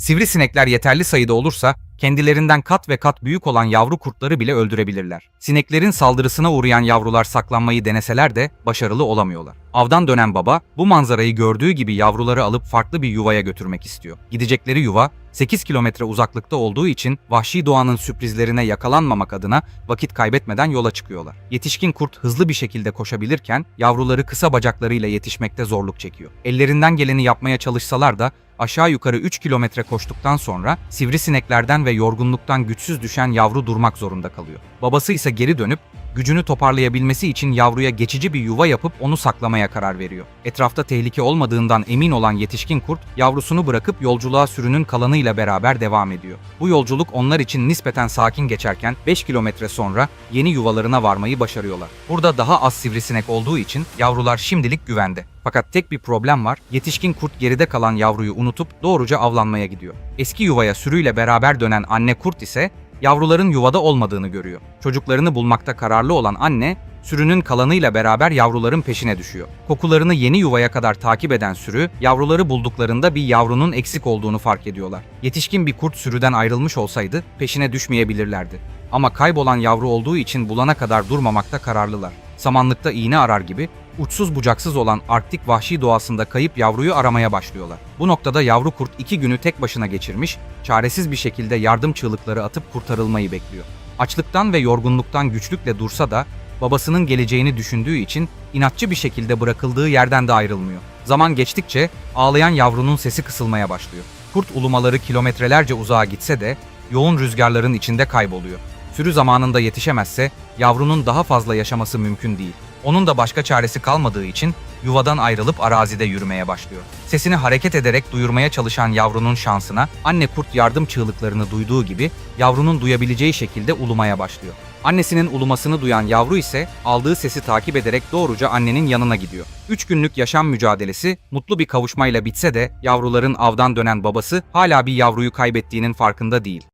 Sivrisinekler yeterli sayıda olursa kendilerinden kat ve kat büyük olan yavru kurtları bile öldürebilirler. Sineklerin saldırısına uğrayan yavrular saklanmayı deneseler de başarılı olamıyorlar. Avdan dönen baba bu manzarayı gördüğü gibi yavruları alıp farklı bir yuvaya götürmek istiyor. Gidecekleri yuva 8 kilometre uzaklıkta olduğu için vahşi doğanın sürprizlerine yakalanmamak adına vakit kaybetmeden yola çıkıyorlar. Yetişkin kurt hızlı bir şekilde koşabilirken yavruları kısa bacaklarıyla yetişmekte zorluk çekiyor. Ellerinden geleni yapmaya çalışsalar da aşağı yukarı 3 kilometre koştuktan sonra sivrisineklerden ve yorgunluktan güçsüz düşen yavru durmak zorunda kalıyor. Babası ise geri dönüp gücünü toparlayabilmesi için yavruya geçici bir yuva yapıp onu saklamaya karar veriyor. Etrafta tehlike olmadığından emin olan yetişkin kurt yavrusunu bırakıp yolculuğa sürünün kalanıyla beraber devam ediyor. Bu yolculuk onlar için nispeten sakin geçerken 5 kilometre sonra yeni yuvalarına varmayı başarıyorlar. Burada daha az sivrisinek olduğu için yavrular şimdilik güvende. Fakat tek bir problem var. Yetişkin kurt geride kalan yavruyu unutup doğruca avlanmaya gidiyor. Eski yuvaya sürüyle beraber dönen anne kurt ise yavruların yuvada olmadığını görüyor. Çocuklarını bulmakta kararlı olan anne, sürünün kalanıyla beraber yavruların peşine düşüyor. Kokularını yeni yuvaya kadar takip eden sürü, yavruları bulduklarında bir yavrunun eksik olduğunu fark ediyorlar. Yetişkin bir kurt sürüden ayrılmış olsaydı peşine düşmeyebilirlerdi. Ama kaybolan yavru olduğu için bulana kadar durmamakta kararlılar. Samanlıkta iğne arar gibi uçsuz bucaksız olan Arktik vahşi doğasında kayıp yavruyu aramaya başlıyorlar. Bu noktada yavru kurt iki günü tek başına geçirmiş, çaresiz bir şekilde yardım çığlıkları atıp kurtarılmayı bekliyor. Açlıktan ve yorgunluktan güçlükle dursa da babasının geleceğini düşündüğü için inatçı bir şekilde bırakıldığı yerden de ayrılmıyor. Zaman geçtikçe ağlayan yavrunun sesi kısılmaya başlıyor. Kurt ulumaları kilometrelerce uzağa gitse de yoğun rüzgarların içinde kayboluyor. Sürü zamanında yetişemezse yavrunun daha fazla yaşaması mümkün değil. Onun da başka çaresi kalmadığı için yuvadan ayrılıp arazide yürümeye başlıyor. Sesini hareket ederek duyurmaya çalışan yavrunun şansına anne kurt yardım çığlıklarını duyduğu gibi yavrunun duyabileceği şekilde ulumaya başlıyor. Annesinin ulumasını duyan yavru ise aldığı sesi takip ederek doğruca annenin yanına gidiyor. 3 günlük yaşam mücadelesi mutlu bir kavuşmayla bitse de yavruların avdan dönen babası hala bir yavruyu kaybettiğinin farkında değil.